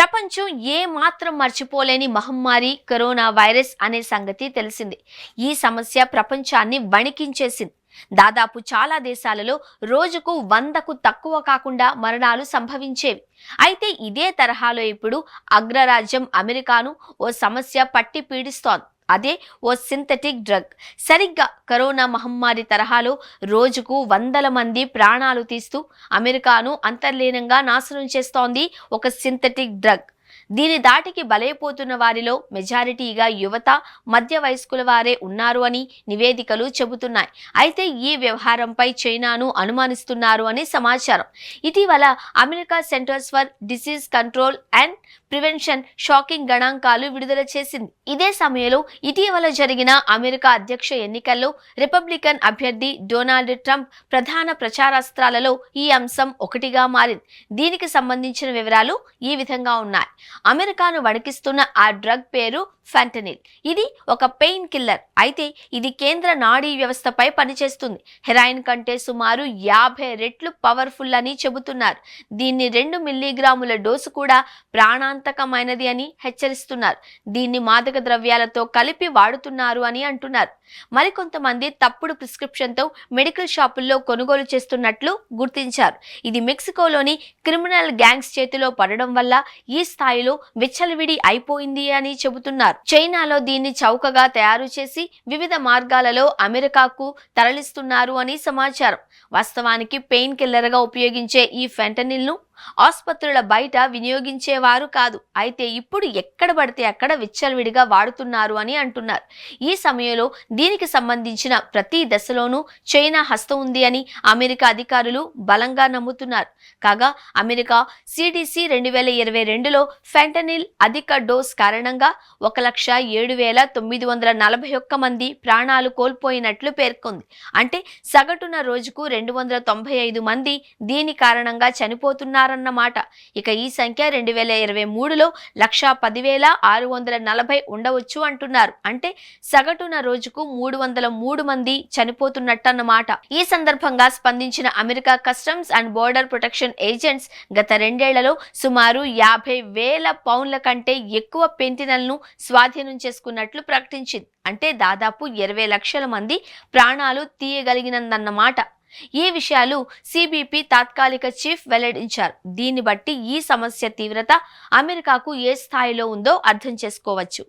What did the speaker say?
ప్రపంచం ఏ మాత్రం మర్చిపోలేని మహమ్మారి కరోనా వైరస్ అనే సంగతి తెలిసింది. ఈ సమస్య ప్రపంచాన్ని వణికించేసింది. దాదాపు చాలా దేశాలలో రోజుకు వందకు తక్కువ కాకుండా మరణాలు సంభవించేవి. అయితే ఇదే తరహాలో ఇప్పుడు అగ్రరాజ్యం అమెరికాను ఓ సమస్య పట్టి పీడిస్తోంది. అదే ఓ సింథటిక్ డ్రగ్. సరిగ్గా కరోనా మహమ్మారి తరహాలో రోజుకు వందల మంది ప్రాణాలు తీస్తూ అమెరికాను అంతర్లీనంగా నాశనం చేస్తోంది ఒక సింథటిక్ డ్రగ్. దీని దాటికి బలైపోతున్న వారిలో మెజారిటీగా యువత మధ్య వయస్కుల వారే ఉన్నారు అని నివేదికలు చెబుతున్నాయి. అయితే ఈ వ్యవహారంపై చైనాను అనుమానిస్తున్నారు అని సమాచారం. ఇటీవల America centers for disease control and prevention shocking గణాంకాలు విడుదల చేసింది. ఇదే సమయంలో ఇటీవల జరిగిన అమెరికా అధ్యక్ష ఎన్నికల్లో రిపబ్లికన్ అభ్యర్థి డొనాల్డ్ ట్రంప్ ప్రధాన ప్రచారాస్త్రాలలో ఈ అంశం ఒకటిగా మారింది. దీనికి సంబంధించిన వివరాలు ఈ విధంగా ఉన్నాయి. అమెరికాను వణికిస్తున్న ఆ డ్రగ్ పేరు ఫెంటనిల్. ఇది ఒక పెయిన్ కిల్లర్. అయితే ఇది కేంద్ర నాడీ వ్యవస్థపై పనిచేస్తుంది. హెరాయిన్ కంటే సుమారు యాభై రెట్లు పవర్ఫుల్ అని చెబుతున్నారు. దీన్ని రెండు మిల్లీగ్రాముల డోసు కూడా ప్రాణాంతకమైనది అని హెచ్చరిస్తున్నారు. దీన్ని మాదక ద్రవ్యాలతో కలిపి వాడుతున్నారు అని అంటున్నారు. మరికొంతమంది తప్పుడు ప్రిస్క్రిప్షన్తో మెడికల్ షాపుల్లో కొనుగోలు చేస్తున్నట్లు గుర్తించారు. ఇది మెక్సికోలోని క్రిమినల్ గ్యాంగ్స్ చేతిలో పడడం వల్ల ఈ స్థాయిలో విచ్చలవిడి అయిపోయింది అని చెబుతున్నారు. చైనాలో దీన్ని చౌకగా తయారు చేసి వివిధ మార్గాలలో అమెరికాకు తరలిస్తున్నారు అని సమాచారం. వాస్తవానికి పెయిన్ కిల్లర్గా ఉపయోగించే ఈ ఫెంటనిల్ను ఆసుపత్రుల బయట వినియోగించేవారు కాదు. అయితే ఇప్పుడు ఎక్కడ పడితే అక్కడ విచ్చలవిడిగా వాడుతున్నారు అని అంటున్నారు. ఈ సమయంలో దీనికి సంబంధించిన ప్రతి దశలోనూ చైనా హస్తం ఉంది అని అమెరికా అధికారులు బలంగా నమ్ముతున్నారు. కాగా అమెరికా సిడిసి రెండు వేల ఇరవై రెండులో ఫెంటనిల్ అధిక డోస్ కారణంగా ఒక లక్ష ఏడు వేల తొమ్మిది వందల నలభై ఒక్క మంది ప్రాణాలు కోల్పోయినట్లు పేర్కొంది. అంటే సగటున రోజుకు రెండు వందల తొంభై ఐదు మంది దీని కారణంగా చనిపోతున్నారు ఉన్నారన్నమాట ఇక ఈ సంఖ్య రెండు వేల ఇరవై మూడులో లక్ష పదివేల ఆరు వందల నలభై ఉండవచ్చు అంటున్నారు. అంటే సగటున రోజుకు మూడు వందల మూడు మంది చనిపోతున్నట్టన్నమాట. ఈ సందర్భంగా స్పందించిన America customs and border protection agents గత రెండేళ్ళలో సుమారు యాభై వేల పౌండ్ల కంటే ఎక్కువ పెంటినల్ను స్వాధీనం చేసుకున్నట్లు ప్రకటించింది. అంటే దాదాపు ఇరవై లక్షల మంది ప్రాణాలు తీయగలిగినందన్నమాట. ఈ విషయాలు సిబిపి తాత్కాలిక చీఫ్ వెల్లడించారు. దీన్ని బట్టి ఈ సమస్య తీవ్రత అమెరికాకు ఏ స్థాయిలో ఉందో అర్థం చేసుకోవచ్చు.